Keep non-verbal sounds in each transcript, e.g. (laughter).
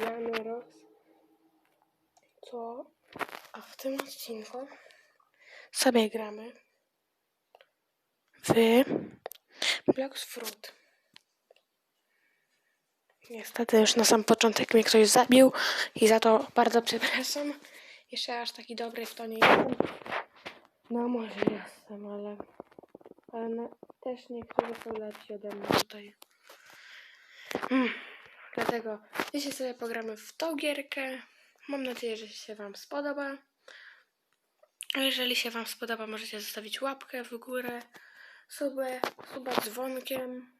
Jany Rox. Co? A w tym odcinku sobie gramy w Blocks Fruit. Niestety już na sam początek mnie ktoś zabił i za to bardzo przepraszam. Jeszcze aż taki dobry w to nie jestem. No może jestem, ale, ale na, też niektórzy są lepsi ode mnie tutaj. Mm. Dlatego dzisiaj sobie pogramy w tą gierkę. Mam nadzieję, że się Wam spodoba. Jeżeli się Wam spodoba, możecie zostawić łapkę w górę, subę, suba dzwonkiem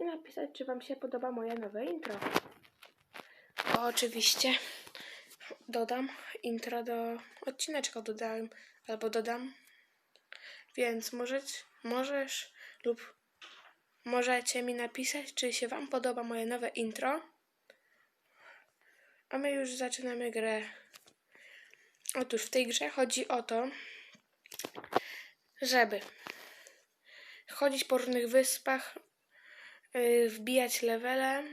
i napisać, czy Wam się podoba moje nowe intro. Bo oczywiście dodam intro do odcineczka, dodałem albo dodam. Więc możesz, możesz lub możecie mi napisać, czy się Wam podoba moje nowe intro. A my już zaczynamy grę. Otóż w tej grze chodzi o to, żeby chodzić po różnych wyspach, yy, wbijać levele.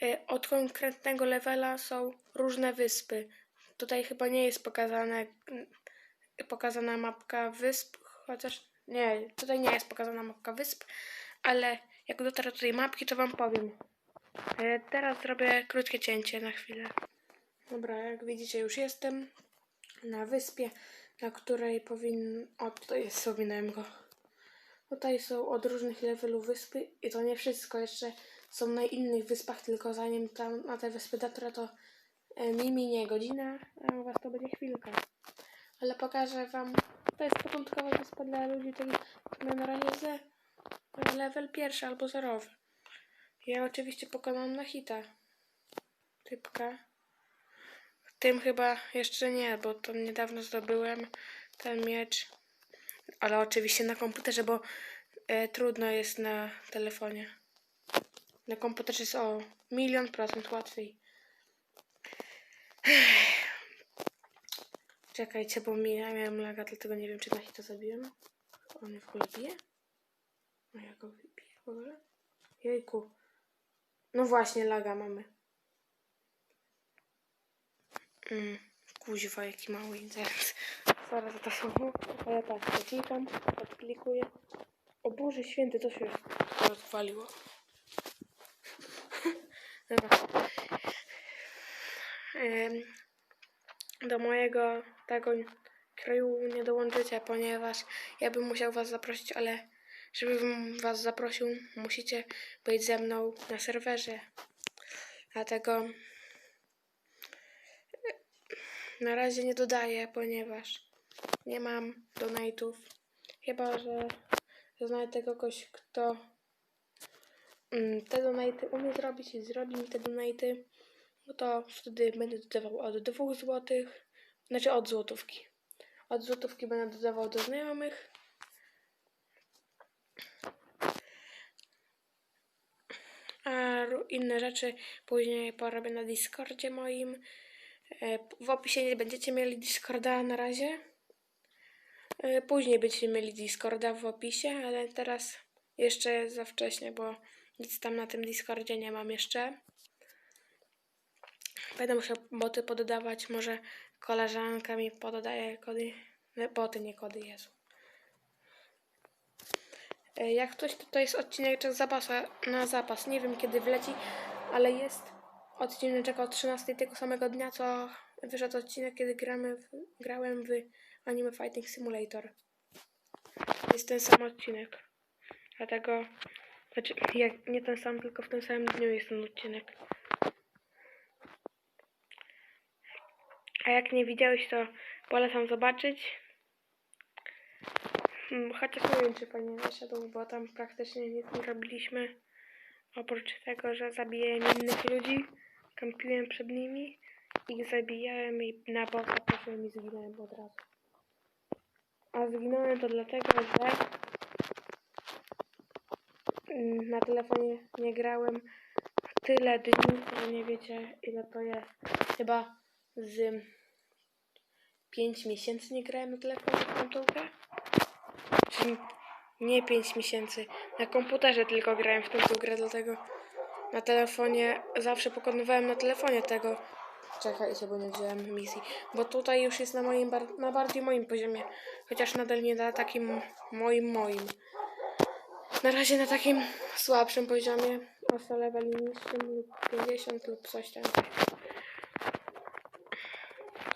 Yy, Od konkretnego levela są różne wyspy. Tutaj chyba nie jest pokazane, yy, pokazana mapka wysp, chociaż nie, tutaj nie jest pokazana mapka wysp, ale jak dotrę do tej mapki, to wam powiem. Yy, Teraz zrobię krótkie cięcie na chwilę. Dobra, jak widzicie, już jestem na wyspie, na której powinno. O, tutaj jest, ominąłem go. Tutaj są od różnych levelów wyspy i to nie wszystko. Jeszcze są na innych wyspach, tylko zanim tam na te wyspy dotrę, to e, mi minie godzina, a u was to będzie chwilka. Ale pokażę wam, to jest początkowa wyspa dla ludzi, które na razie ze level pierwszy albo zerowy. Ja oczywiście pokonam na hita. Typka. Tym chyba jeszcze nie, bo to niedawno zdobyłem ten miecz. Ale oczywiście na komputerze, bo e, trudno jest na telefonie. Na komputerze jest o milion procent łatwiej. Czekajcie, bo mi, ja miałem laga, dlatego nie wiem, czy na hita zabiłem. On w ogóle bije? No ja go biję w ogóle? Jejku. No właśnie, laga mamy. Mm, kuźwa, jaki mały internet. Zaraz za to słowo. A ja tak, klikam, odklikuję. O Boże święty, to się rozwaliło. (laughs) Dobra. Do mojego tego kraju nie dołączycie, ponieważ ja bym musiał was zaprosić, ale żebym was zaprosił, musicie być ze mną na serwerze. Dlatego na razie nie dodaję, ponieważ nie mam donate'ów. Chyba, że, że znajdę kogoś, kto mm, te donate'y umie zrobić i zrobi mi te donate'y, no to wtedy będę dodawał od 2 zł, znaczy od złotówki. Od złotówki będę dodawał do znajomych. A inne rzeczy później porobię na Discordzie moim. E, W opisie nie będziecie mieli Discorda na razie. E, Później będziecie mieli Discorda w opisie, ale teraz jeszcze jest za wcześnie, bo nic tam na tym Discordzie nie mam jeszcze. Będę musiał boty pododawać, może koleżanka mi pododaje kody. Nie, boty, nie kody, Jezu. E, Jak ktoś, to, to jest odcinek zapasa, na zapas. Nie wiem kiedy wleci, ale jest odcinek o 13 tego samego dnia, co wyszedł odcinek, kiedy gramy w, grałem w Anime Fighting Simulator. Jest ten sam odcinek. Dlatego, znaczy, jak, nie ten sam, tylko w tym samym dniu jest ten odcinek. A jak nie widziałeś, to polecam zobaczyć. Hmm, Chociaż nie wiem, czy fajnie wyszedł, bo tam praktycznie nic nie robiliśmy. Oprócz tego, że zabijałem innych ludzi, kampiłem przed nimi, ich zabijałem i na bossa poszłem i zginąłem od razu. A zginąłem to dlatego, że mm, na telefonie nie grałem tyle dni, że nie wiecie ile to jest. Chyba z 5 miesięcy nie grałem na telefonie w grę. Nie 5 miesięcy. Na komputerze tylko grałem w tę grę, dlatego na telefonie, zawsze pokonywałem na telefonie tego. Czekajcie, bo nie wziąłem misji. Bo tutaj już jest na moim, bar- na bardziej moim poziomie. Chociaż nadal nie na takim moim, moim. Na razie na takim słabszym poziomie. O level niższym lub 50 lub coś tam.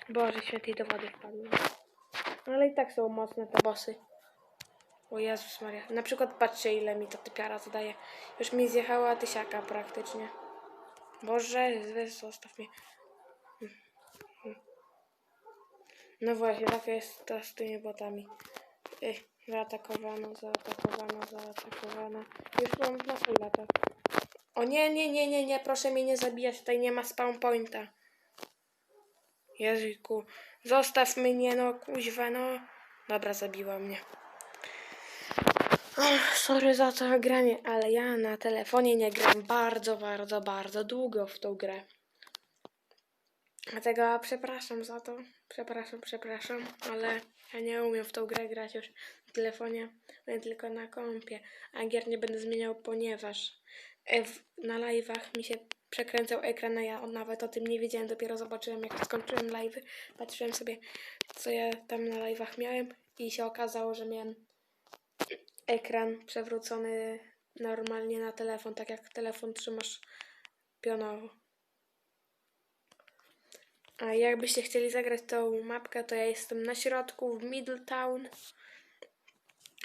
Boże, świętej do wody wpadłem. Ale i tak są mocne te bossy. O Jezus Maria. Na przykład patrzcie ile mi to typiara zadaje. Już mi zjechała tysiaka praktycznie. Boże, zostaw mnie. No właśnie, tak jest to z tymi botami. Ej, zaatakowano, zaatakowano, zaatakowano. Już mam na full lata. O nie, nie, nie, nie, nie, proszę mnie nie zabijać, tutaj nie ma spawn pointa. Jeziku, zostaw mnie, no kuźwa, no. Dobra, zabiła mnie. Ach, sorry za to granie, ale ja na telefonie nie gram bardzo, bardzo, bardzo długo w tą grę. Dlatego przepraszam za to. Przepraszam, przepraszam, ale ja nie umiem w tą grę grać już na telefonie, tylko na kompie. A gier nie będę zmieniał, ponieważ e, na live'ach mi się przekręcał ekran, a ja nawet o tym nie wiedziałem. Dopiero zobaczyłem, jak skończyłem live'y. Patrzyłem sobie, co ja tam na live'ach miałem i się okazało, że miałem ekran przewrócony normalnie na telefon, tak jak telefon trzymasz pionowo. A jakbyście chcieli zagrać tą mapkę, to ja jestem na środku w Middletown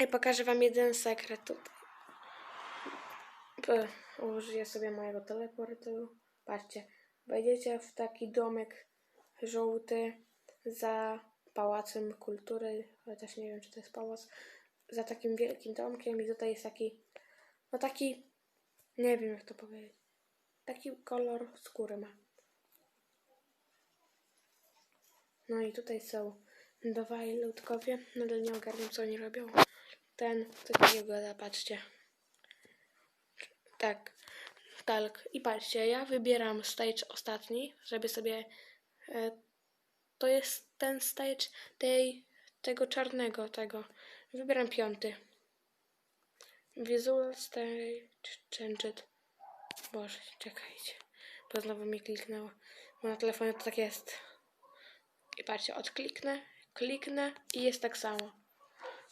i pokażę wam jeden sekret tutaj. Użyję sobie mojego teleportu. Patrzcie, wejdziecie w taki domek żółty za Pałacem Kultury, chociaż nie wiem, czy to jest pałac, za takim wielkim domkiem i tutaj jest taki, no taki, nie wiem jak to powiedzieć, taki kolor skóry ma. No i tutaj są dwaj ludkowie. Nadal nie ogarniam, co oni robią. Ten, coś takiego patrzcie. Tak, tak. I patrzcie, ja wybieram stage ostatni, żeby sobie... E, to jest ten stage tej, tego czarnego, tego. Wybieram piąty. Visual stage changed. Boże, czekajcie. Bo znowu mi kliknęło. Bo na telefonie to tak jest. I patrzcie, odkliknę, kliknę i jest tak samo.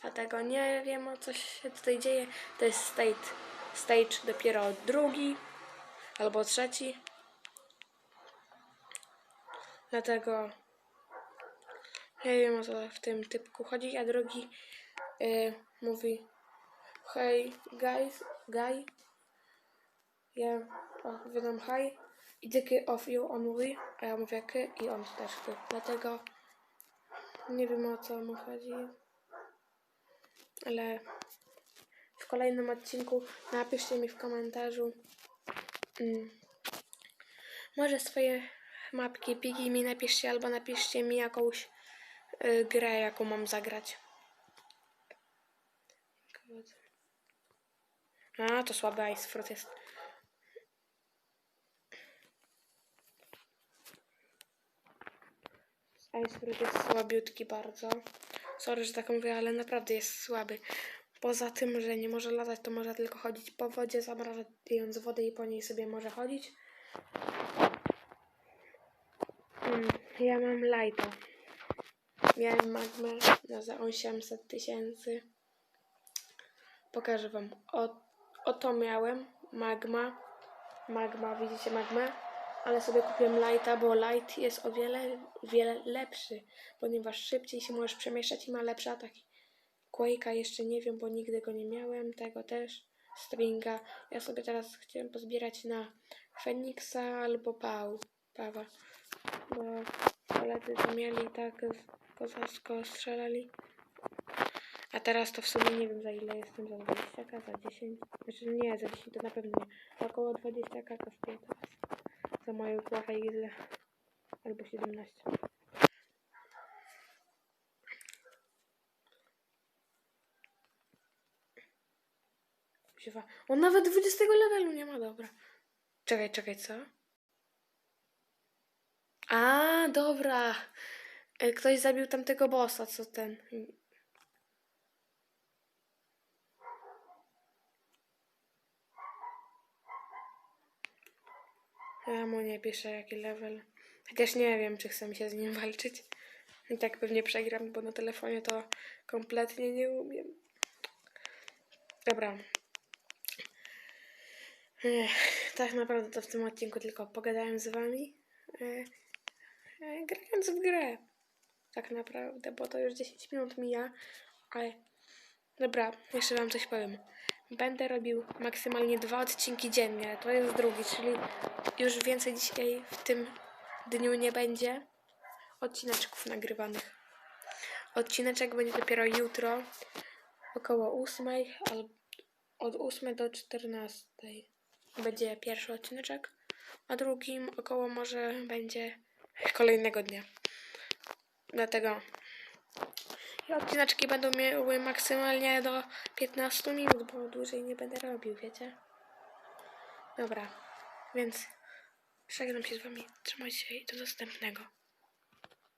Dlatego nie wiem o co się tutaj dzieje. To jest stage, stage dopiero drugi albo trzeci. Dlatego nie wiem o co w tym typku chodzi, a drugi y, mówi Hey guys, guy. Ja odpowiadam hi. I ty of you on mówi, a ja mówię ky i on też ty. Dlatego nie wiem o co mu chodzi. Ale w kolejnym odcinku napiszcie mi w komentarzu mm, może swoje mapki, pigi mi napiszcie albo napiszcie mi jakąś y, grę, jaką mam zagrać. A, to słaby Ice Fruit jest. Ice Fruit jest słabiutki bardzo. Sorry, że tak mówię, ale naprawdę jest słaby. Poza tym, że nie może latać, to może tylko chodzić po wodzie, zamrażając wodę i po niej sobie może chodzić. Mm, ja mam lighta. Miałem magmę na za 800 tysięcy. Pokażę wam. O, oto miałem magma. Magma, widzicie magmę? Ale sobie kupiłem lighta, bo light jest o wiele, wiele lepszy, ponieważ szybciej się możesz przemieszczać i ma lepsze ataki. Quake'a jeszcze nie wiem, bo nigdy go nie miałem, tego też. Stringa. Ja sobie teraz chciałem pozbierać na Feniksa albo Pał. Pawa. Bo koledzy to mieli tak kozacko strzelali. A teraz to w sumie nie wiem za ile jestem, za 20k, za 10. Znaczy nie, za 10 to na pewno nie. Około 20k kosztuje teraz. Za moją kłachę ile? Albo 17. Kuźwa. On nawet 20 levelu nie ma, dobra. Czekaj, czekaj, co? A, dobra. E, Ktoś zabił tamtego bossa, co ten. Ja mu nie piszę jaki level. Chociaż nie wiem, czy chce mi się z nim walczyć. I tak pewnie przegram, bo na telefonie to kompletnie nie umiem. Dobra. Ech, tak naprawdę to w tym odcinku tylko pogadałem z wami. Ech, e, grając w grę. Tak naprawdę, bo to już 10 minut mija. Ale dobra, jeszcze wam coś powiem. Będę robił maksymalnie dwa odcinki dziennie. To jest drugi, czyli już więcej dzisiaj w tym dniu nie będzie odcineczków nagrywanych. Odcineczek będzie dopiero jutro około 8 albo od 8 do 14 będzie pierwszy odcineczek, a drugim około może będzie kolejnego dnia. Dlatego i odcineczki będą miały maksymalnie do 15 minut, bo dłużej nie będę robił, wiecie? Dobra, więc żegnam się z wami. Trzymajcie się i do następnego.